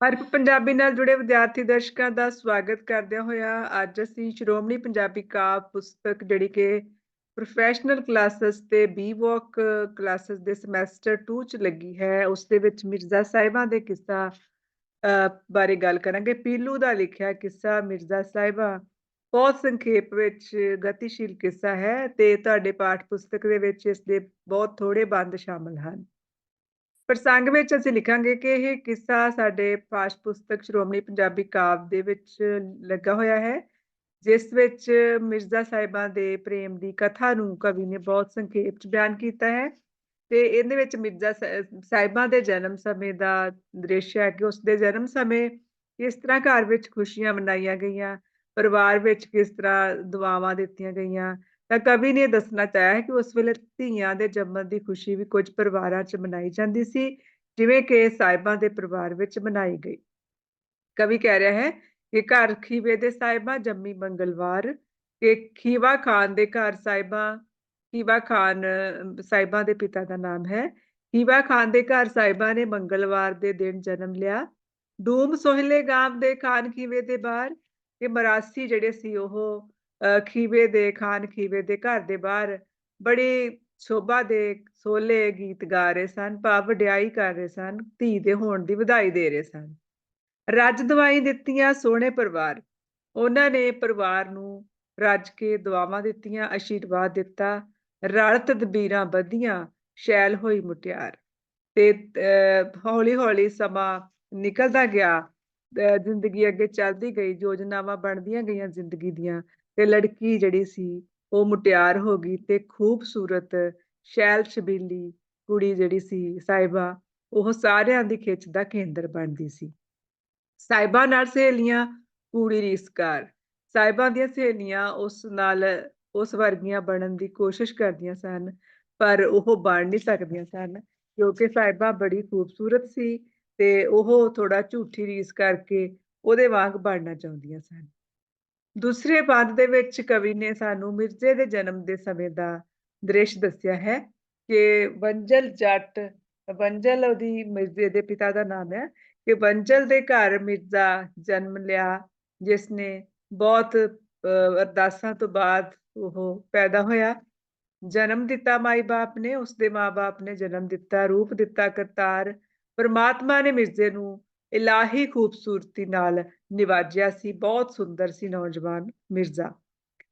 ਹਰਪ ਪੰਜਾਬੀ ਨਾਲ ਜੁੜੇ ਵਿਦਿਆਰਥੀ ਦਰਸ਼ਕਾਂ ਦਾ ਸਵਾਗਤ ਕਰਦਿਆਂ ਹੋਇਆ ਅੱਜ ਅਸੀਂ ਸ਼੍ਰੋਮਣੀ ਪੰਜਾਬੀ ਕਾਵਿ ਪੁਸਤਕ ਜਿਹੜੀ ਕਿ ਪ੍ਰੋਫੈਸ਼ਨਲ ਕਲਾਸਸ ਤੇ ਬੀ ਵਾਕ ਕਲਾਸਸ ਦੇ ਸਮੈਸਟਰ 2 ਚ ਲੱਗੀ ਹੈ ਉਸ ਦੇ ਵਿੱਚ ਮਿਰਜ਼ਾ ਸਾਹਿਬਾਂ ਦੇ ਕਿੱਸਾ ਅਹ, ਬਾਰੇ ਗੱਲ ਕਰਾਂਗੇ। ਪੀਲੂ ਦਾ ਲਿਖਿਆ ਕਿੱਸਾ ਮਿਰਜ਼ਾ ਸਾਹਿਬਾਂ ਬਹੁਤ ਸੰਖੇਪ ਵਿੱਚ ਗਤੀਸ਼ੀਲ ਕਿੱਸਾ ਹੈ ਤੇ ਤੁਹਾਡੇ ਪਾਠ ਪੁਸਤਕ ਦੇ ਵਿੱਚ ਇਸ ਦੇ ਬਹੁਤ ਥੋੜੇ ਬੰਦ ਸ਼ਾਮਲ ਹਨ। ਪ੍ਰਸੰਗ ਵਿੱਚ ਅਸੀਂ ਲਿਖਾਂਗੇ ਕਿ ਇਹ ਕਿੱਸਾ ਸਾਡੇ ਪਾਠ ਪੁਸਤਕ ਸ਼੍ਰੋਮਣੀ ਪੰਜਾਬੀ ਕਾਵ ਦੇ ਵਿੱਚ ਲੱਗਾ ਹੋਇਆ ਹੈ, ਜਿਸ ਵਿੱਚ ਮਿਰਜ਼ਾ ਸਾਹਿਬਾਂ ਦੇ ਪ੍ਰੇਮ ਦੀ ਕਥਾ ਨੂੰ ਕਵੀ ਨੇ ਬਹੁਤ ਸੰਖੇਪ ਚ ਬਿਆਨ ਕੀਤਾ ਹੈ ਤੇ ਇਹਦੇ ਵਿੱਚ ਮਿਰਜ਼ਾ ਸਾਹਿ- ਸਾਹਿਬਾਂ ਦੇ ਜਨਮ ਸਮੇਂ ਦਾ ਦ੍ਰਿਸ਼ ਹੈ ਕਿ ਉਸ ਦੇ ਜਨਮ ਸਮੇਂ ਕਿਸ ਤਰ੍ਹਾਂ ਘਰ ਵਿੱਚ ਖੁਸ਼ੀਆਂ ਮਨਾਈਆਂ ਗਈਆਂ, ਪਰਿਵਾਰ ਵਿੱਚ ਕਿਸ ਤਰ੍ਹਾਂ ਦੁਆਵਾਂ ਦਿੱਤੀਆਂ ਗਈਆਂ ਤਾਂ ਕਵੀ ਨੇ ਦੱਸਣਾ ਚਾਹਿਆ ਹੈ ਕਿ ਉਸ ਵੇਲੇ ਧੀਆਂ ਦੇ ਜੰਮਣ ਦੀ ਖੁਸ਼ੀ ਵੀ ਕੁਝ ਪਰਿਵਾਰਾਂ 'ਚ ਮਨਾਈ ਜਾਂਦੀ ਸੀ, ਜਿਵੇਂ ਕਿ ਸਾਹਿਬਾਂ ਦੇ ਪਰਿਵਾਰ ਵਿੱਚ ਮਨਾਈ ਗਈ। ਕਵੀ ਕਹਿ ਰਿਹਾ ਹੈ ਕਿ ਘਰ ਖੀਵੇ ਦੇ ਸਾਹਿਬਾਂ, ਜੰਮੀ ਮੰਗਲਵਾਰ ਕਿ ਖੀਵਾ ਖਾਨ ਦੇ ਘਰ ਸਾਹਿਬਾਂ, ਖੀਵਾ ਖਾਨ ਸਾਹਿਬਾਂ ਦੇ ਪਿਤਾ ਦਾ ਨਾਮ ਹੈ। ਖੀਵਾ ਖਾਨ ਦੇ ਘਰ ਸਾਹਿਬਾਂ ਨੇ ਮੰਗਲਵਾਰ ਦੇ ਦਿਨ ਜਨਮ ਲਿਆ। ਡੂਮ ਸੋਹਲੇ ਗਾਮ ਦੇ ਖਾਨ ਖੀਵੇ ਦੇ ਬਾਹਰ ਕਿ ਮਰਾਸੀ ਜਿਹੜੇ ਸੀ ਉਹ ਖੀਵੇ ਦੇ ਖਾਨ ਖੀਵੇ ਦੇ ਘਰ ਦੇ ਬਾਹਰ ਬੜੀ ਸ਼ੋਭਾ ਦੇ ਸੋਲੇ ਗੀਤ ਗਾ ਰਹੇ ਸਨ, ਭਾਵ ਵਡਿਆਈ ਕਰ ਰਹੇ ਸਨ, ਧੀ ਦੇ ਹੋਣ ਦੀ ਵਧਾਈ ਦੇ ਰਹੇ ਸਨ। ਰੱਜ ਦਵਾਈ ਦਿੱਤੀਆਂ ਸੋਹਣੇ ਪਰਿਵਾਰ। ਉਹਨਾਂ ਨੇ ਪਰਿਵਾਰ ਨੂੰ ਰੱਜ ਕੇ ਦੁਆਵਾਂ ਦਿੱਤੀਆਂ ਆਸ਼ੀਰਵਾਦ ਦਿੱਤਾ। ਰਲ ਤਦਬੀਰਾਂ ਵਧੀਆਂ, ਸ਼ੈਲ ਹੋਈ ਮੁਟਿਆਰ। ਤੇ ਹੌਲੀ ਹੌਲੀ ਸਮਾਂ ਨਿਕਲਦਾ ਗਿਆ। ਜ਼ਿੰਦਗੀ ਅੱਗੇ ਚੱਲਦੀ ਗਈ, ਯੋਜਨਾਵਾਂ ਬਣਦੀਆਂ ਗਈਆਂ ਜ਼ਿੰਦਗੀ ਦੀਆਂ। ਤੇ ਲੜਕੀ ਜਿਹੜੀ ਸੀ, ਉਹ ਮੁਟਿਆਰ ਹੋ ਗਈ ਤੇ ਖੂਬਸੂਰਤ ਸ਼ੈਲ ਸ਼ਬੀਲੀ ਕੁੜੀ ਜਿਹੜੀ ਸੀ ਸਾਹਿਬਾ, ਉਹ ਸਾਰਿਆਂ ਦੀ ਖਿੱਚ ਦਾ ਕੇਂਦਰ ਬਣਦੀ ਸੀ। ਸਾਹਿਬਾਂ ਨਾਲ ਸਹੇਲੀਆਂ, ਕੁੜੀ ਰੀਸਕਾਰ। ਸਾਹਿਬਾਂ ਦੀਆਂ ਸਹੇਲੀਆਂ ਉਸ ਨਾਲ ਉਸ ਵਰਗੀਆਂ ਬਣਨ ਦੀ ਕੋਸ਼ਿਸ਼ ਕਰਦੀਆਂ ਸਨ, ਪਰ ਉਹ ਬਣ ਨਹੀਂ ਸਕਦੀਆਂ ਸਨ, ਕਿਉਂਕਿ ਸਾਹਿਬਾਂ ਬੜੀ ਖੂਬਸੂਰਤ ਸੀ ਤੇ ਉਹ ਥੋੜਾ ਝੂਠੀ ਰੀਸ ਕਰਕੇ ਉਹਦੇ ਵਾਂਗ ਬਣਨਾ ਚਾਹੁੰਦੀਆਂ ਸਨ। ਦੂਸਰੇ ਬੰਦ ਦੇ ਵਿੱਚ ਕਵੀ ਨੇ ਸਾਨੂੰ ਮਿਰਜ਼ੇ ਦੇ ਜਨਮ ਦੇ ਸਮੇਂ ਦਾ ਦ੍ਰਿਸ਼ ਦੱਸਿਆ ਹੈ ਕਿ ਬੰਜਲ ਜੱਟ ਬੰਜਲ ਉਹਦੀ ਮਿਰਜ਼ੇ ਦੇ ਪਿਤਾ ਦਾ ਨਾਮ ਹੈ ਕਿ ਬੰਜਲ ਦੇ ਘਰ ਮਿਰਜ਼ਾ ਜਨਮ ਲਿਆ ਜਿਸ ਨੇ ਬਹੁਤ ਅਹ, ਅਰਦਾਸਾਂ ਤੋਂ ਬਾਅਦ ਉਹ ਪੈਦਾ ਹੋਇਆ। ਜਨਮ ਦਿੱਤਾ ਮਾਈ ਬਾਪ ਨੇ ਉਸਦੇ ਮਾਪੇ ਨੇ ਜਨਮ ਦਿੱਤਾ ਰੂਪ ਦਿੱਤਾ ਕਰਤਾਰ। ਪਰਮਾਤਮਾ ਨੇ ਮਿਰਜ਼ੇ ਨੂੰ ਇਲਾਹੀ ਖੂਬਸੂਰਤੀ ਨਾਲ ਨਿਵਾਜਿਆ ਸੀ, ਬਹੁਤ ਸੁੰਦਰ ਸੀ ਨੌਜਵਾਨ ਮਿਰਜ਼ਾ।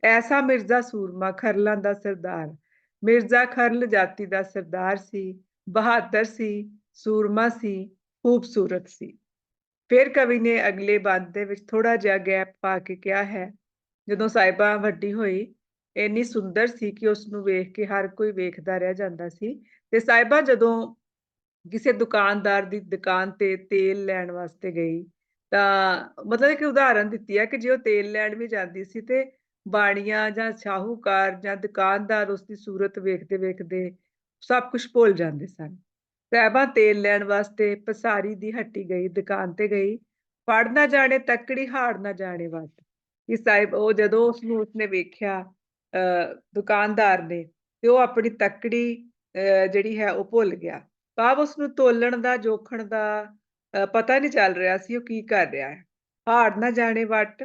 ਐਸਾ ਮਿਰਜ਼ਾ ਸੂਰਮਾ ਖਰਲਾਂ ਦਾ ਸਰਦਾਰ, ਮਿਰਜ਼ਾ ਖਰਲ ਜਾਤੀ ਦਾ ਸਰਦਾਰ ਸੀ, ਬਹਾਦਰ ਸੀ, ਸੂਰਮਾ ਸੀ, ਖੂਬਸੂਰਤ ਸੀ। ਫਿਰ ਕਵੀ ਨੇ ਅਗਲੇ ਬੰਦ ਦੇ ਵਿੱਚ ਥੋੜਾ ਜਿਹਾ ਗੈਪ ਪਾ ਕੇ ਕਿਹਾ ਹੈ, ਜਦੋਂ ਸਾਹਿਬਾ ਵੱਡੀ ਹੋਈ, ਇੰਨੀ ਸੁੰਦਰ ਸੀ ਕਿ ਉਸ ਨੂੰ ਵੇਖ ਕੇ ਹਰ ਕੋਈ ਵੇਖਦਾ ਰਹਿ ਜਾਂਦਾ ਸੀ। ਤੇ ਸਾਹਿਬਾ ਜਦੋਂ ਕਿਸੇ ਦੁਕਾਨਦਾਰ ਦੀ ਦੁਕਾਨ ਤੇ ਤੇਲ ਲੈਣ ਵਾਸਤੇ ਗਈ, ਤਾਂ ਮਤਲਬ ਇੱਕ ਉਦਾਹਰਨ ਦਿੱਤੀ ਹੈ ਕਿ ਜੇ ਉਹ ਤੇਲ ਲੈਣ ਵੀ ਜਾਂਦੀ ਸੀ ਤੇ ਬਾਣੀਆਂ ਜਾਂ ਸ਼ਾਹੂਕਾਰ ਜਾਂ ਦੁਕਾਨਦਾਰ ਉਸ ਦੀ ਸੂਰਤ ਵੇਖਦੇ ਵੇਖਦੇ ਸਭ ਕੁਝ ਭੁੱਲ ਜਾਂਦੇ ਸਨ। ਸਾਹਿਬਾ ਤੇਲ ਲੈਣ ਵਾਸਤੇ ਪਸਾਰੀ ਦੀ ਹੱਟੀ ਗਈ, ਦੁਕਾਨ ਤੇ ਗਈ, ਫੜ ਨਾ ਜਾਣੇ, ਤੱਕੜੀ ਹਾੜ ਨਾ ਜਾਣੇ ਵੱਟ ਕਿ ਸਾਹਿਬ ਉਹ ਜਦੋਂ ਉਸ ਨੂੰ ਉਸਨੇ ਵੇਖਿਆ, ਅਹ ਦੁਕਾਨਦਾਰ ਨੇ ਤੇ ਉਹ ਆਪਣੀ ਤੱਕੜੀ, ਅਹ ਜਿਹੜੀ ਹੈ ਉਹ ਭੁੱਲ ਗਿਆ। ਭਾਵ ਉਸ ਨੂੰ ਤੋਲਣ ਦਾ, ਜੋਖਣ ਦਾ ਪਤਾ ਨਹੀਂ ਚੱਲ ਰਿਹਾ ਸੀ ਉਹ ਕੀ ਕਰ ਰਿਹਾ ਹੈ। ਹਾੜ ਨਾ ਜਾਣੇ ਵੱਟ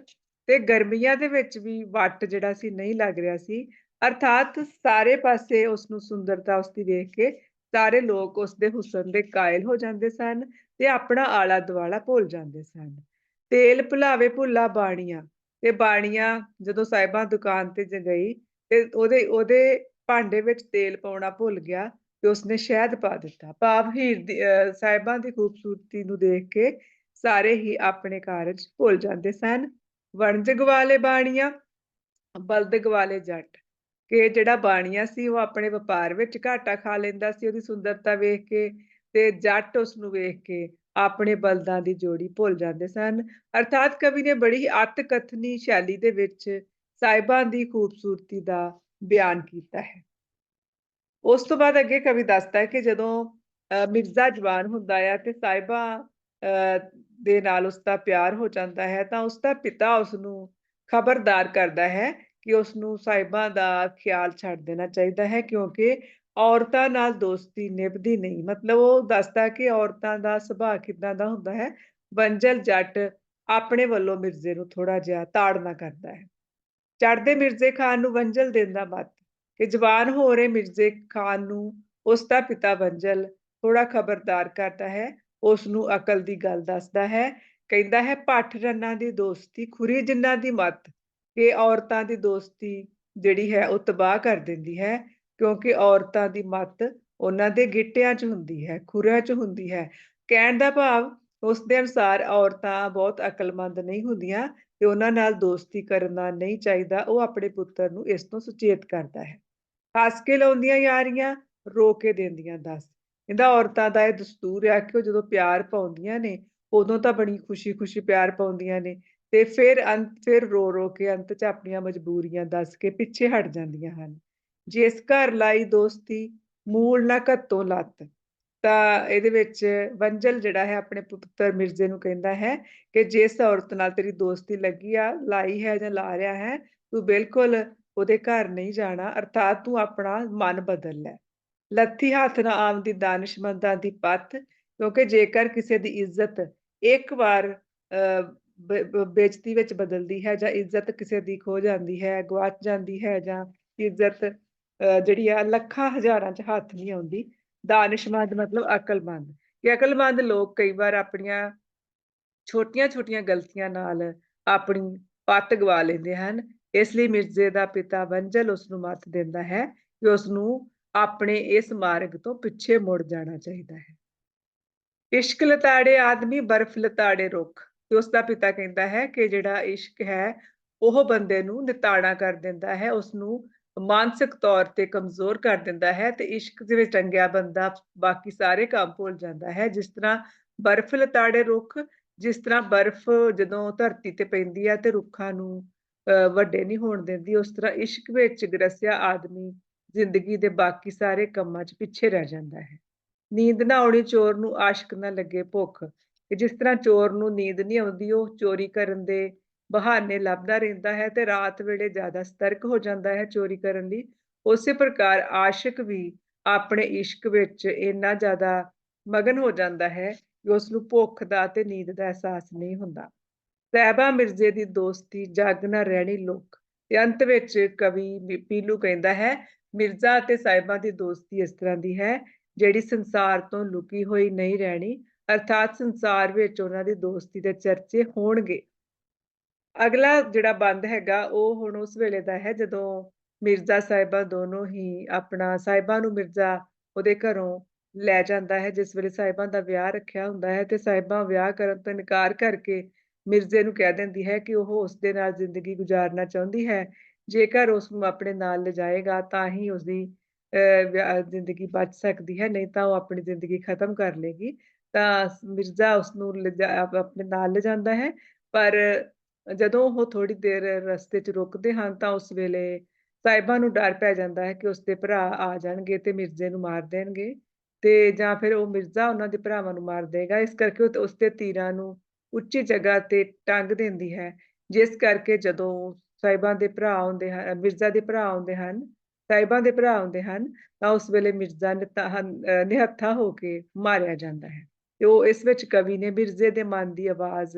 ਤੇ ਗਰਮੀਆਂ ਦੇ ਵਿੱਚ ਵੀ ਵੱਟ ਜਿਹੜਾ ਸੀ ਨਹੀਂ ਲੱਗ ਰਿਹਾ ਸੀ। ਅਰਥਾਤ ਸਾਰੇ ਪਾਸੇ ਉਸ ਨੂੰ ਸੁੰਦਰਤਾ ਉਸ ਦੀ ਵੇਖ ਕੇ ਸਾਰੇ ਲੋਕ ਉਸ ਦੇ ਹੁਸਨ ਦੇ ਕਾਇਲ ਹੋ ਜਾਂਦੇ ਸਨ ਤੇ ਆਪਣਾ ਆਲਾ ਦੁਆਲਾ ਭੁੱਲ ਜਾਂਦੇ ਸਨ। ਤੇਲ ਭੁਲਾਵੇ ਭੁੱਲਾ ਬਾਣੀਆਂ ਤੇ ਬਾਣੀਆਂ ਜਦੋਂ ਸਾਹਿਬਾਂ ਦੁਕਾਨ ਤੇ ਜ ਗਈ ਤੇ ਉਹਦੇ ਉਹਦੇ ਭਾਂਡੇ ਵਿੱਚ ਤੇਲ ਪਾਉਣਾ ਭੁੱਲ ਗਿਆ ਤੇ ਉਸਨੇ ਸ਼ਹਿਦ ਪਾ ਦਿੱਤਾ। ਭਾਵ ਹੀਰ ਦੀ, ਅਹ ਸਾਹਿਬਾਂ ਦੀ ਖੂਬਸੂਰਤੀ ਨੂੰ ਦੇਖ ਕੇ ਸਾਰੇ ਹੀ ਆਪਣੇ ਕਾਰਜ ਭੁੱਲ ਜਾਂਦੇ ਸਨ। ਵਣਜ ਗਵਾਲੇ ਬਾਣੀਆਂ ਬਲਦ ਗਵਾਲੇ ਜੱਟ, ਕਿ ਜਿਹੜਾ ਬਾਣੀਆਂ ਸੀ ਉਹ ਆਪਣੇ ਵਪਾਰ ਵਿੱਚ ਘਾਟਾ ਖਾ ਲੈਂਦਾ ਸੀ, ਉਹਦੀ ਸੁੰਦਰਤਾ ਵੇਖ ਕੇ ਤੇ ਜੱਟ ਉਸ ਨੂੰ ਵੇਖ ਕੇ ਆਪਣੇ ਬਲਦਾਂ ਦੀ ਜੋੜੀ ਭੁੱਲ ਜਾਂਦੇ ਸਨ। ਅਰਥਾਤ ਕਵੀ ਨੇ ਬੜੀ ਅਤ ਕਥਨੀ ਸ਼ੈਲੀ ਦੇ ਵਿੱਚ ਸਾਹਿਬਾਂ ਦੀ ਖੂਬਸੂਰਤੀ ਦਾ ਬਿਆਨ ਕੀਤਾ ਹੈ। ਉਸ ਤੋਂ ਬਾਅਦ ਅੱਗੇ ਕਵੀ ਦੱਸਦਾ ਹੈ ਕਿ ਜਦੋਂ ਮਿਰਜ਼ਾ ਜਵਾਨ ਹੁੰਦਾ ਹੈ ਤੇ ਸਾਹਿਬਾਂ ਦੇ ਨਾਲ ਉਸ ਦਾ ਪਿਆਰ ਹੋ ਜਾਂਦਾ ਹੈ ਤਾਂ ਉਸ ਦਾ ਪਿਤਾ ਉਸ ਨੂੰ ਖਬਰਦਾਰ ਕਰਦਾ ਹੈ ਕਿ ਉਸ ਨੂੰ ਸਾਹਿਬਾਂ ਦਾ ਖਿਆਲ ਛੱਡ ਦੇਣਾ ਚਾਹੀਦਾ ਹੈ ਕਿਉਂਕਿ ਔਰਤਾਂ ਨਾਲ ਦੋਸਤੀ ਨਿਭਦੀ ਨਹੀਂ। ਮਤਲਬ ਉਹ ਦੱਸਦਾ ਕਿ ਔਰਤਾਂ ਦਾ ਸੁਭਾਅ ਕਿੱਦਾਂ ਦਾ ਹੁੰਦਾ ਹੈ। ਵੰਜਲ ਜੱਟ ਆਪਣੇ ਵੱਲੋਂ ਮਿਰਜ਼ੇ ਨੂੰ ਥੋੜਾ ਜਿਹਾ ਤਾੜਨਾ ਕਰਦਾ ਹੈ। ਚੜਦੇ ਮਿਰਜ਼ੇ ਖਾਨ ਨੂੰ ਵੰਜਲ ਦੇਣ ਦਾ ਮਤ ਕਿ ਜਵਾਨ ਹੋ ਰਹੇ ਮਿਰਜ਼ੇ ਖਾਨ ਨੂੰ ਉਸ ਦਾ ਪਿਤਾ ਵੰਜਲ ਥੋੜਾ ਖਬਰਦਾਰ ਕਰਦਾ ਹੈ ਉਸ ਨੂੰ ਅਕਲ ਦੀ ਗੱਲ ਦੱਸਦਾ ਹੈ, ਕਹਿੰਦਾ ਹੈ ਪੱਠ ਰੰਨਾਂ ਦੀ ਦੋਸਤੀ, ਖੁਰੀ ਜਿੰਨਾਂ ਦੀ ਮਤ ਕਿ ਔਰਤਾਂ ਦੀ ਦੋਸਤੀ ਜਿਹੜੀ ਹੈ ਉਹ ਤਬਾਹ ਕਰ ਦਿੰਦੀ ਹੈ, ਕਿਉਂਕਿ ਔਰਤਾਂ ਦੀ ਮਤ ਉਹਨਾਂ ਦੇ ਗਿੱਟਿਆਂ 'ਚ ਹੁੰਦੀ ਹੈ, ਖੁਰਿਆਂ 'ਚ ਹੁੰਦੀ ਹੈ। ਕਹਿਣ ਦਾ ਭਾਵ ਉਸ ਦੇ ਅਨੁਸਾਰ ਔਰਤਾਂ ਬਹੁਤ ਅਕਲਮੰਦ ਨਹੀਂ ਹੁੰਦੀਆਂ ਤੇ ਉਹਨਾਂ ਨਾਲ ਦੋਸਤੀ ਕਰਨਾ ਨਹੀਂ ਚਾਹੀਦਾ, ਉਹ ਆਪਣੇ ਪੁੱਤਰ ਨੂੰ ਇਸ ਤੋਂ ਸੁਚੇਤ ਕਰਦਾ ਹੈ। ਹੱਸ ਕੇ ਲਾਉਂਦੀਆਂ ਯਾਰੀਆਂ, ਰੋ ਕੇ ਦਿੰਦੀਆਂ ਦੱਸ। ਇਹਦਾ ਔਰਤਾਂ ਦਾ ਇਹ ਦਸਤੂਰ ਆ ਕਿ ਉਹ ਜਦੋਂ ਪਿਆਰ ਪਾਉਂਦੀਆਂ ਨੇ, ਉਦੋਂ ਤਾਂ ਬੜੀ ਖੁਸ਼ੀ-ਖੁਸ਼ੀ ਪਿਆਰ ਪਾਉਂਦੀਆਂ ਨੇ ਤੇ ਫਿਰ ਅੰਤ, ਫਿਰ ਰੋ ਰੋ ਕੇ ਅੰਤ 'ਚ ਆਪਣੀਆਂ ਮਜਬੂਰੀਆਂ ਦੱਸ ਕੇ ਪਿੱਛੇ ਹਟ ਜਾਂਦੀਆਂ ਹਨ। ਜਿਸ ਘਰ ਲਾਈ ਦੋਸਤੀ, ਮੂਲ ਨਾ ਘੱਤੋਂ ਲੱਤ। ਤਾਂ ਇਹਦੇ ਵਿੱਚ ਵੰਜਲ ਜਿਹੜਾ ਹੈ ਆਪਣੇ ਪੁੱਤਰ ਮਿਰਜ਼ੇ ਨੂੰ ਕਹਿੰਦਾ ਹੈ ਕਿ ਜਿਸ ਔਰਤ ਨਾਲ ਤੇਰੀ ਦੋਸਤੀ ਲੱਗੀ ਆ, ਲਾਈ ਹੈ ਜਾਂ ਲਾ ਰਿਹਾ ਹੈ, ਤੂੰ ਬਿਲਕੁਲ ਉਹਦੇ ਘਰ ਨਹੀਂ ਜਾਣਾ, ਅਰਥਾਤ ਤੂੰ ਆਪਣਾ ਮਨ ਬਦਲ ਲੈ। ਲੱਥੀ ਹੱਥ ਨਾ ਆਮਦੀ ਦਾਨਿਸ਼ਮੰਦਾਂ ਦੀ ਪੱਤ ਕਿਉਂਕਿ ਜੇਕਰ ਕਿਸੇ ਦੀ ਇੱਜ਼ਤ ਇੱਕ ਵਾਰ ਬੇਇੱਜ਼ਤੀ ਵਿੱਚ ਬਦਲਦੀ ਹੈ ਜਾਂ ਇੱਜ਼ਤ ਕਿਸੇ ਦੀ ਖੋ ਜਾਂਦੀ ਹੈ, ਗਵਾਚ ਜਾਂਦੀ ਹੈ ਜਾਂ ਇੱਜ਼ਤ ਜਿਹੜੀ ਆ, ਲੱਖਾਂ ਹਜ਼ਾਰਾਂ 'ਚ ਹੱਥ ਨਹੀਂ ਆਉਂਦੀ ਦਾਨਿਸ਼ਮੰਦ ਮਤਲਬ ਅਕਲਮੰਦ। ਕਿ ਅਕਲਮੰਦ ਲੋਕ ਕਈ ਵਾਰ ਆਪਣੀਆਂ ਛੋਟੀਆਂ-ਛੋਟੀਆਂ ਗਲਤੀਆਂ ਨਾਲ ਆਪਣੀ ਪੱਤ ਗਵਾ ਲੈਂਦੇ ਹਨ। ਇਸ ਲਈ ਮਿਰਜ਼ੇ ਦਾ ਪਿਤਾ ਵੰਜਲ ਉਸ ਨੂੰ ਮੱਤ ਦਿੰਦਾ ਹੈ ਕਿ ਉਸ ਨੂੰ ਆਪਣੇ ਇਸ ਮਾਰਗ ਤੋਂ ਪਿੱਛੇ ਮੁੜ ਜਾਣਾ ਚਾਹੀਦਾ ਹੈ। ਇਸ਼ਕ ਲਤਾੜੇ ਆਦਮੀ, ਬਰਫ਼ ਲਤਾੜੇ ਰੁੱਖ। ਤੇ ਉਸ ਦਾ ਪਿਤਾ ਕਹਿੰਦਾ ਹੈ ਕਿ ਜਿਹੜਾ ਇਸ਼ਕ ਹੈ, ਉਹ ਬੰਦੇ ਨੂੰ ਨਿਤਾੜਾ ਕਰ ਦਿੰਦਾ ਹੈ। ਉਸ ਨੂੰ ਮਾਨਸਿਕ ਤੌਰ ਤੇ ਕਮਜ਼ੋਰ ਕਰ ਦਿੰਦਾ ਹੈ ਤੇ ਇਸ਼ਕ ਦੇ ਵਿੱਚ ਟੰਗਿਆ ਬੰਦਾ ਬਾਕੀ ਸਾਰੇ ਕੰਮ ਭੁੱਲ ਜਾਂਦਾ ਹੈ। ਜਿਸ ਤਰ੍ਹਾਂ ਬਰਫ਼ ਲਤਾੜੇ ਰੁੱਖ, ਜਿਸ ਤਰ੍ਹਾਂ ਬਰਫ਼ ਜਦੋਂ ਧਰਤੀ ਤੇ ਪੈਂਦੀ ਹੈ ਤੇ ਰੁੱਖਾਂ ਨੂੰ ਵੱਡੇ ਨਹੀਂ ਹੋਣ ਦਿੰਦੀ, ਉਸ ਤਰ੍ਹਾਂ ਇਸ਼ਕ ਵਿੱਚ ਗਰਸਿਆ ਆਦਮੀ ਜ਼ਿੰਦਗੀ ਦੇ ਬਾਕੀ ਸਾਰੇ ਕੰਮਾਂ 'ਚ ਪਿੱਛੇ ਰਹਿ ਜਾਂਦਾ ਹੈ। ਨੀਂਦ ਨਾ ਆਉਣੀ, ਚੋਰ ਨੂੰ ਆਸ਼ਕ ਨਾ ਲੱਗੇ ਭੁੱਖ। ਕਿ ਜਿਸ ਤਰ੍ਹਾਂ ਚੋਰ ਨੂੰ ਨੀਂਦ ਨਹੀਂ ਆਉਂਦੀ, ਉਹ ਚੋਰੀ ਕਰਨ ਦੇ ਬਹਾਨੇ ਲੱਭਦਾ ਰਹਿੰਦਾ ਹੈ ਤੇ ਰਾਤ ਵੇਲੇ ਜ਼ਿਆਦਾ ਸਤਰਕ ਹੋ ਜਾਂਦਾ ਹੈ ਚੋਰੀ ਕਰਨ ਲਈ। ਉਸੇ ਪ੍ਰਕਾਰ ਆਸ਼ਿਕ ਵੀ ਆਪਣੇ ਇਸ਼ਕ ਵਿੱਚ ਇੰਨਾ ਜ਼ਿਆਦਾ ਮਗਨ ਹੋ ਜਾਂਦਾ ਹੈ ਕਿ ਉਸ ਨੂੰ ਭੁੱਖ ਦਾ ਤੇ ਨੀਂਦ ਦਾ ਅਹਿਸਾਸ ਨਹੀਂ ਹੁੰਦਾ। ਸਹਿਬਾ ਮਿਰਜ਼ੇ ਦੀ ਦੋਸਤੀ ਜੱਗ ਨਾ ਰਹਿਣੀ ਲੋਕ। ਤੇ ਅੰਤ ਵਿੱਚ ਕਵੀ ਪੀਲੂ ਕਹਿੰਦਾ ਹੈ, ਮਿਰਜ਼ਾ ਅਤੇ ਸਾਹਿਬਾਂ ਦੀ ਦੋਸਤੀ ਇਸ ਤਰ੍ਹਾਂ ਦੀ ਹੈ ਜਿਹੜੀ ਸੰਸਾਰ ਤੋਂ ਲੁਕੀ ਹੋਈ ਨਹੀਂ ਰਹਿਣੀ। ਅਰਥਾਤ ਸੰਸਾਰ ਵਿੱਚ ਉਹਨਾਂ ਦੀ ਦੋਸਤੀ ਦੇ ਚਰਚੇ ਹੋਣਗੇ। ਅਗਲਾ ਜਿਹੜਾ ਬੰਦ ਹੈਗਾ, ਉਹ ਹੁਣ ਉਸ ਵੇਲੇ ਦਾ ਹੈ, ਜਦੋਂ ਮਿਰਜ਼ਾ ਸਾਹਿਬਾਂ ਦੋਨੋਂ ਹੀ ਆਪਣਾ ਸਾਹਿਬਾਂ ਨੂੰ ਮਿਰਜ਼ਾ ਉਹਦੇ ਘਰੋਂ ਲੈ ਜਾਂਦਾ ਹੈ, ਜਿਸ ਵੇਲੇ ਸਾਹਿਬਾਂ ਦਾ ਵਿਆਹ ਰੱਖਿਆ ਹੁੰਦਾ ਹੈ ਤੇ ਸਾਹਿਬਾਂ ਵਿਆਹ ਕਰਨ ਤੋਂ ਇਨਕਾਰ ਕਰਕੇ ਮਿਰਜ਼ੇ ਨੂੰ ਕਹਿ ਦਿੰਦੀ ਹੈ ਕਿ ਉਹ ਉਸ ਦੇ ਨਾਲ ਜ਼ਿੰਦਗੀ ਗੁਜ਼ਾਰਨਾ ਚਾਹੁੰਦੀ ਹੈ। ਜੇਕਰ ਉਸ ਨੂੰ ਆਪਣੇ ਨਾਲ ਲਿਜਾਏਗਾ, ਤਾਂ ਹੀ ਉਸ ਦੀ ਜ਼ਿੰਦਗੀ ਬਚ ਸਕਦੀ ਹੈ, ਨਹੀਂ ਤਾਂ ਉਹ ਆਪਣੀ ਜ਼ਿੰਦਗੀ ਖਤਮ ਕਰ ਲੇਗੀ। ਤਾਂ ਮਿਰਜ਼ਾ ਉਸ ਨੂੰ ਆਪਣੇ ਨਾਲ ਲਿਜਾਂਦਾ ਹੈ, ਪਰ ਜਦੋਂ ਉਹ ਥੋੜੀ ਦੇਰ ਰਸਤੇ 'ਚ ਰੁਕਦੇ ਹਨ ਤਾਂ ਉਸ ਵੇਲੇ ਸਾਹਿਬਾਂ ਨੂੰ ਡਰ ਪੈ ਜਾਂਦਾ ਹੈ ਕਿ ਉਸ ਦੇ ਭਰਾ ਆ ਜਾਣਗੇ ਤੇ ਮਿਰਜ਼ੇ ਨੂੰ ਮਾਰ ਦੇਣਗੇ ਤੇ ਜਾਂ ਫਿਰ ਉਹ ਮਿਰਜ਼ਾ ਉਹਨਾਂ ਦੇ ਭਰਾਵਾਂ ਨੂੰ ਮਾਰ ਦੇਗਾ ਇਸ ਕਰਕੇ ਉਹ ਉਸ ਦੇ ਤੀਰਾਂ ਨੂੰ ਉੱਚੀ ਜਗ੍ਹਾ ਤੇ ਟੰਗ ਦਿੰਦੀ ਹੈ, ਜਿਸ ਕਰਕੇ ਜਦੋਂ ਸਾਹਿਬਾਂ ਦੇ ਭਰਾ ਆਉਂਦੇ ਹਨ ਮਿਰਜ਼ਾ ਦੇ ਭਰਾ ਆਉਂਦੇ ਹਨ, ਸਾਹਿਬਾਂ ਦੇ ਭਰਾ ਆਉਂਦੇ ਹਨ, ਤਾਂ ਉਸ ਵੇਲੇ ਮਿਰਜ਼ਾ ਨਿਹੱਥਾ ਹੋ ਕੇ ਮਾਰਿਆ ਜਾਂਦਾ ਹੈ। ਤੇ ਉਹ ਇਸ ਵਿੱਚ ਕਵੀ ਨੇ ਮਿਰਜ਼ੇ ਦੇ ਮਨ ਦੀ ਆਵਾਜ਼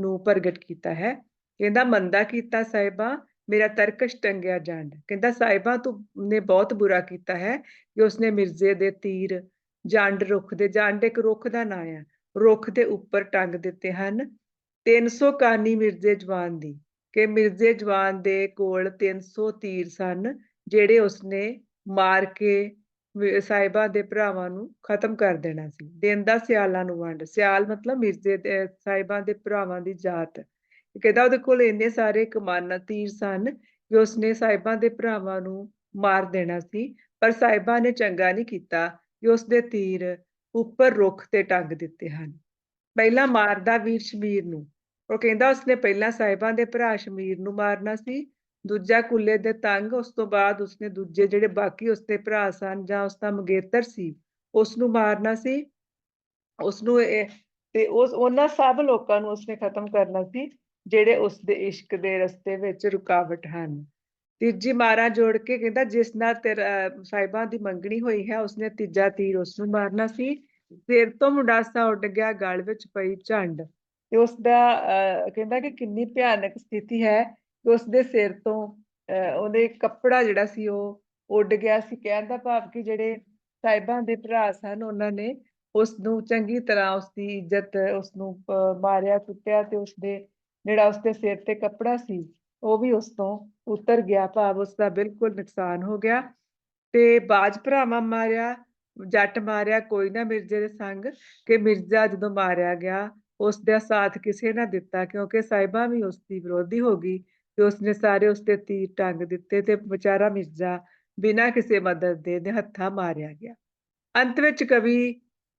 ਨੂੰ ਪ੍ਰਗਟ ਕੀਤਾ ਹੈ। ਕਹਿੰਦਾ, ਮੰਦਾ ਕੀਤਾ ਸਾਹਿਬਾ, ਮੇਰਾ ਤਰਕਸ਼ ਟੰਗਿਆ ਜੰਡ। ਕਹਿੰਦਾ, ਸਾਹਿਬਾ ਤੂੰ ਨੇ ਬਹੁਤ ਬੁਰਾ ਕੀਤਾ ਹੈ ਕਿ ਉਸਨੇ ਮਿਰਜ਼ੇ ਦੇ ਤੀਰ, ਜੰਡ ਰੁੱਖ ਦੇ ਜੰਡ ਇੱਕ ਰੁੱਖ ਦਾ ਨਾਂ ਹੈ ਰੁੱਖ ਦੇ ਉੱਪਰ ਟੰਗ ਦਿੱਤੇ ਹਨ। 300 ਕਾਨੀ ਮਿਰਜ਼ੇ ਜਵਾਨ ਦੀ, ਕਿ ਮਿਰਜ਼ੇ ਜਵਾਨ ਦੇ ਕੋਲ 300 ਤੀਰ ਸਨ, ਜਿਹੜੇ ਉਸਨੇ ਮਾਰ ਕੇ ਸਾਹਿਬਾਂ ਦੇ ਭਰਾਵਾਂ ਨੂੰ ਖਤਮ ਕਰ ਦੇਣਾ ਸੀ। ਦਿਨ ਸਿਆਲਾਂ ਨੂੰ ਵੰਡ। ਸਿਆਲ ਮਤਲਬ ਮਿਰਜ਼ੇ ਦੇ ਸਾਹਿਬਾਂ ਦੇ ਭਰਾਵਾਂ ਦੀ ਜਾਤ। ਕਹਿੰਦਾ ਉਹਦੇ ਕੋਲ ਇੰਨੇ ਸਾਰੇ ਕਮਾਨਾਂ, ਤੀਰ ਸਨ ਕਿ ਉਸਨੇ ਸਾਹਿਬਾਂ ਦੇ ਭਰਾਵਾਂ ਨੂੰ ਮਾਰ ਦੇਣਾ ਸੀ। ਪਰ ਸਾਹਿਬਾਂ ਨੇ ਚੰਗਾ ਨਹੀਂ ਕੀਤਾ ਕਿ ਉਸਦੇ ਤੀਰ ਉੱਪਰ ਰੁੱਖ ਤੇ ਟੰਗ ਦਿੱਤੇ ਹਨ। ਪਹਿਲਾਂ ਮਾਰਦਾ ਵੀਰ ਸ਼ਮੀਰ ਨੂੰ। ਉਹ ਕਹਿੰਦਾ ਉਸਨੇ ਪਹਿਲਾਂ ਸਾਹਿਬਾਂ ਦੇ ਭਰਾ ਸ਼ਮੀਰ ਨੂੰ ਮਾਰਨਾ ਸੀ। ਦੂਜਾ ਕੁੱਲੇ ਦੇ ਤੰਗ ਉਸ ਤੋਂ ਬਾਅਦ ਉਸਨੇ ਦੂਜੇ ਜਿਹੜੇ ਬਾਕੀ ਉਸਦੇ ਭਰਾ ਸਨ ਜਾਂ ਉਸਦਾ ਮਗੇਤਰ ਸੀ ਉਸ ਨੂੰ ਮਾਰਨਾ ਸੀ। ਉਸ ਨੂੰ ਤੇ ਉਸ ਉਹਨਾਂ ਸਭ ਲੋਕਾਂ ਨੂੰ ਉਸਨੇ ਖਤਮ ਕਰਨਾ ਸੀ ਜਿਹੜੇ ਉਸ ਦੇ ਇਸ਼ਕ ਦੇ ਰਸਤੇ ਵਿੱਚ ਰੁਕਾਵਟ ਹਨ। ਤੀਜੀ ਮਾਰਾ ਜੋੜ ਕੇ ਕਹਿੰਦਾ ਜਿਸ ਨਾਲ ਤੇਰਾ ਸਾਹਿਬਾਂ ਦੀ ਮੰਗਣੀ ਹੋਈ ਹੈ ਉਸਨੇ ਤੀਜਾ ਤੀਰ ਉਸ ਨੂੰ ਮਾਰਨਾ ਸੀ। ਸਿਰ ਤੋਂ ਮੁੰਡਾਸਾ ਉੱਡ ਗਿਆ ਗਲ ਵਿੱਚ ਪਈ ਝੰਡ। ਤੇ ਉਸਦਾ ਅਹ, ਕਹਿੰਦਾ ਕਿ ਕਿੰਨੀ ਭਿਆਨਕ ਸਥਿਤੀ ਹੈ ਕਿ ਉਸਦੇ ਸਿਰ ਤੋਂ ਅਹ, ਉਹਦੇ ਕੱਪੜਾ ਜਿਹੜਾ ਸੀ ਉਹ ਉੱਡ ਗਿਆ ਸੀ। ਕਹਿਣ ਦਾ ਭਾਵ ਕਿ ਜਿਹੜੇ ਸਾਹਿਬਾਂ ਦੇ ਭਰਾ ਸਨ ਉਹਨਾਂ ਨੇ ਉਸ ਨੂੰ ਚੰਗੀ ਤਰ੍ਹਾਂ ਉਸਦੀ ਇੱਜ਼ਤ ਉਸ ਨੂੰ ਮਾਰਿਆ ਕੁੱਟਿਆ ਤੇ ਉਸਦੇ ਜਿਹੜਾ ਉਸਦੇ ਸਿਰ ਤੇ ਕੱਪੜਾ ਸੀ ਉਹ ਵੀ ਉਸ ਤੋਂ ਉਤਰ ਗਿਆ। ਭਾਵ ਉਸਦਾ ਬਿਲਕੁਲ ਨੁਕਸਾਨ ਹੋ ਗਿਆ ਤੇ ਬਾਜ ਭਰਾਵਾਂ ਮਾਰਿਆ ਜੱਟ ਮਾਰਿਆ ਕੋਈ ਨਾ ਮਿਰਜ਼ੇ ਦੇ ਸੰਗ ਕਿ ਮਿਰਜ਼ਾ ਜਦੋਂ ਮਾਰਿਆ ਗਿਆ ਉਸ ਦਾ ਸਾਥ ਕਿਸੇ ਨਾ ਦਿੱਤਾ ਕਿਉਂਕਿ ਸਾਹਿਬਾਂ ਵੀ ਉਸ ਦੀ ਵਿਰੋਧੀ ਹੋ ਗਈ। ਤੇ ਉਸਨੇ ਸਾਰੇ ਉਸ ਤੀਰ ਟੰਗ ਦਿੱਤੇ ਤੇ ਵਿਚਾਰਾ ਮਿਰਜ਼ਾ ਬਿਨਾਂ ਕਿਸੇ ਮਦਦ ਦੇ ਦੇ ਮਾਰਿਆ ਗਿਆ। ਅੰਤ ਵਿੱਚ ਕਵੀ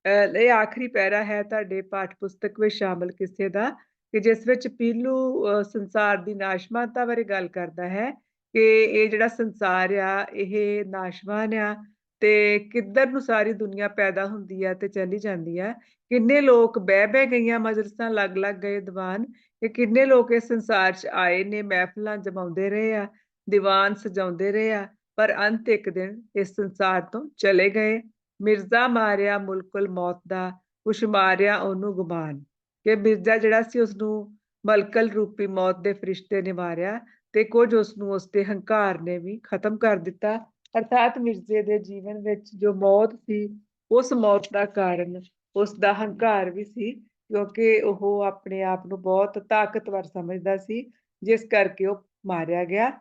ਇਹ ਆਖਰੀ ਪੈਰਾ ਹੈ ਤੁਹਾਡੇ ਪਾਠ ਪੁਸਤਕ ਵਿੱਚ ਸ਼ਾਮਲ ਕਿਸੇ ਦਾ ਕਿ ਜਿਸ ਵਿੱਚ ਪੀਲੂ ਸੰਸਾਰ ਦੀ ਨਾਸ਼ਮਾਨਤਾ ਬਾਰੇ ਗੱਲ ਕਰਦਾ ਹੈ ਕਿ ਇਹ ਜਿਹੜਾ ਸੰਸਾਰ ਆ, ਇਹ ਨਾਸ਼ਵਾਨ ਆ ਤੇ ਕਿੱਧਰ ਨੂੰ ਸਾਰੀ ਦੁਨੀਆ ਪੈਦਾ ਹੁੰਦੀ ਆ ਤੇ ਚਲੀ ਜਾਂਦੀ ਆ। ਕਿੰਨੇ ਲੋਕ ਬਹਿ ਬਹਿ ਗਈਆਂ, ਮਜਲਿਸਾਂ ਲੱਗ ਲੱਗ ਗਏ ਦੀਵਾਨ ਕਿ ਕਿੰਨੇ ਲੋਕ ਇਸ ਸੰਸਾਰ 'ਚ ਆਏ ਨੇ, ਮਹਿਫਲਾਂ ਜਮਾਉਂਦੇ ਰਹੇ ਆ, ਦੀਵਾਨ ਸਜਾਉਂਦੇ ਰਹੇ ਆ, ਪਰ ਅੰਤ ਇੱਕ ਦਿਨ ਇਸ ਸੰਸਾਰ ਤੋਂ ਚਲੇ ਗਏ। ਮਿਰਜ਼ਾ ਮਾਰਿਆ ਮੁਲਕੁਲ ਮੌਤ ਦਾ, ਕੁਛ ਮਾਰਿਆ ਉਹਨੂੰ ਗੁਮਾਨ। ਕਿ ਮਿਰਜ਼ਾ ਜਿਹੜਾ ਸੀ ਉਸ ਨੂੰ ਮਲਕਲ ਰੂਪੀ ਮੌਤ ਦੇ ਫਰਿਸ਼ਤੇ ਨੇ ਮਾਰਿਆ ਤੇ ਕੁਝ ਉਸ ਨੂੰ ਉਸ ਦੇ ਹੰਕਾਰ ਨੇ ਵੀ ਖਤਮ ਕਰ ਦਿੱਤਾ। ਅਰਥਾਤ ਮਿਰਜ਼ੇ ਦੇ ਜੀਵਨ ਵਿੱਚ ਜੋ ਮੌਤ ਸੀ, ਉਸ ਮੌਤ ਦਾ ਕਾਰਨ ਉਸ ਦਾ ਹੰਕਾਰ ਵੀ ਸੀ। ਕਿਉਂਕਿ ਉਹ ਆਪਣੇ ਆਪ ਨੂੰ ਬਹੁਤ ਤਾਕਤਵਰ ਸਮਝਦਾ ਸੀ, ਜਿਸ ਕਰਕੇ ਉਹ ਮਾਰਿਆ ਗਿਆ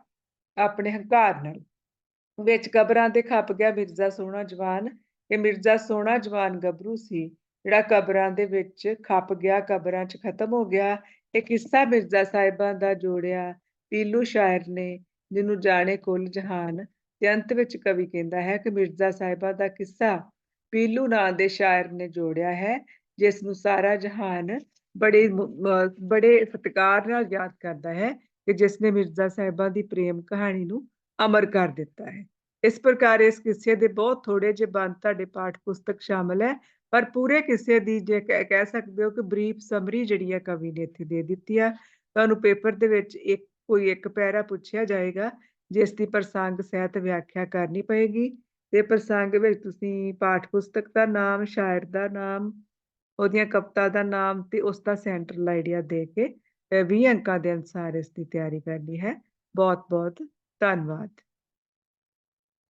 ਆਪਣੇ ਹੰਕਾਰ ਨਾਲ। ਵਿੱਚ ਕਬਰਾਂ ਤੇ ਖੱਪ ਗਿਆ ਮਿਰਜ਼ਾ ਸੋਹਣਾ ਜਵਾਨ। ਇਹ ਮਿਰਜ਼ਾ ਸੋਹਣਾ ਜਵਾਨ ਗੱਭਰੂ ਸੀ, ਜਿਹੜਾ ਕਬਰਾਂ ਦੇ ਵਿੱਚ ਖੱਪ ਗਿਆ, ਕਬਰਾਂ 'ਚ ਖਤਮ ਹੋ ਗਿਆ। ਇਹ ਕਿੱਸਾ ਮਿਰਜ਼ਾ ਸਾਹਿਬਾਂ ਦਾ ਜੋੜਿਆ ਪੀਲੂ ਸ਼ਾਇਰ ਨੇ, ਜਿਹਨੂੰ ਜਾਣੇ ਕੁੱਲ ਜਹਾਨ। ਤੇ ਅੰਤ ਵਿੱਚ ਕਵੀ ਕਹਿੰਦਾ ਹੈ ਕਿ ਮਿਰਜ਼ਾ ਸਾਹਿਬਾਂ ਦਾ ਕਿੱਸਾ ਪੀਲੂ ਨਾਂ ਦੇ ਸ਼ਾਇਰ ਨੇ ਜੋੜਿਆ ਹੈ। ਜਿਸ ਨੂੰ ਸਾਰਾ ਜਹਾਨ ਬੜੇ ਬੜੇ ਸਤਿਕਾਰ ਨਾਲ ਯਾਦ ਕਰਦਾ ਹੈ ਕਿ ਜਿਸ ਨੇ ਮਿਰਜ਼ਾ ਸਾਹਿਬਾਂ ਦੀ ਪ੍ਰੇਮ ਕਹਾਣੀ ਨੂੰ ਅਮਰ ਕਰ ਦਿੱਤਾ ਹੈ। ਇਸ ਪ੍ਰਕਾਰ ਇਸ ਕਿੱਸੇ ਦੇ ਬਹੁਤ ਥੋੜੇ ਜਿਹੇ ਬੰਦ ਤੁਹਾਡੇ ਪਾਠ ਪੁਸਤਕ ਸ਼ਾਮਲ ਹੈ, ਪਰ ਪੂਰੇ ਕਿੱਸੇ ਦੀ ਜੇ ਕਹਿ ਸਕਦੇ ਹੋ ਕਿ ਬਰੀਫ ਸਮਰੀ ਜਿਹੜੀ ਹੈ ਕਵੀ ਨੇ ਇੱਥੇ ਦੇ ਦਿੱਤੀ ਆ। ਤੁਹਾਨੂੰ ਪੇਪਰ ਦੇ ਵਿੱਚ ਇੱਕ, ਕੋਈ ਇੱਕ ਪੈਰਾ ਪੁੱਛਿਆ ਜਾਏਗਾ, ਜਿਸ ਦੀ ਪ੍ਰਸੰਗ ਸਹਿਤ ਵਿਆਖਿਆ ਕਰਨੀ ਪਏਗੀ। ਤੇ ਪ੍ਰਸੰਗ ਵਿੱਚ ਤੁਸੀਂ ਪਾਠ ਪੁਸਤਕ ਦਾ ਨਾਮ, ਸ਼ਾਇਰ ਦਾ ਨਾਮ ਉਹਦੀਆਂ ਕਵਿਤਾ ਦਾ ਨਾਮ ਤੇ ਉਸ ਦਾ ਸੈਂਟਰਲ ਆਈਡੀਆ ਦੇ ਕੇ, ਅਹ 20 ਅੰਕਾਂ ਦੇ ਅਨੁਸਾਰ ਇਸ ਦੀ ਤਿਆਰੀ ਕਰਨੀ ਹੈ। ਬਹੁਤ ਬਹੁਤ ਧੰਨਵਾਦ।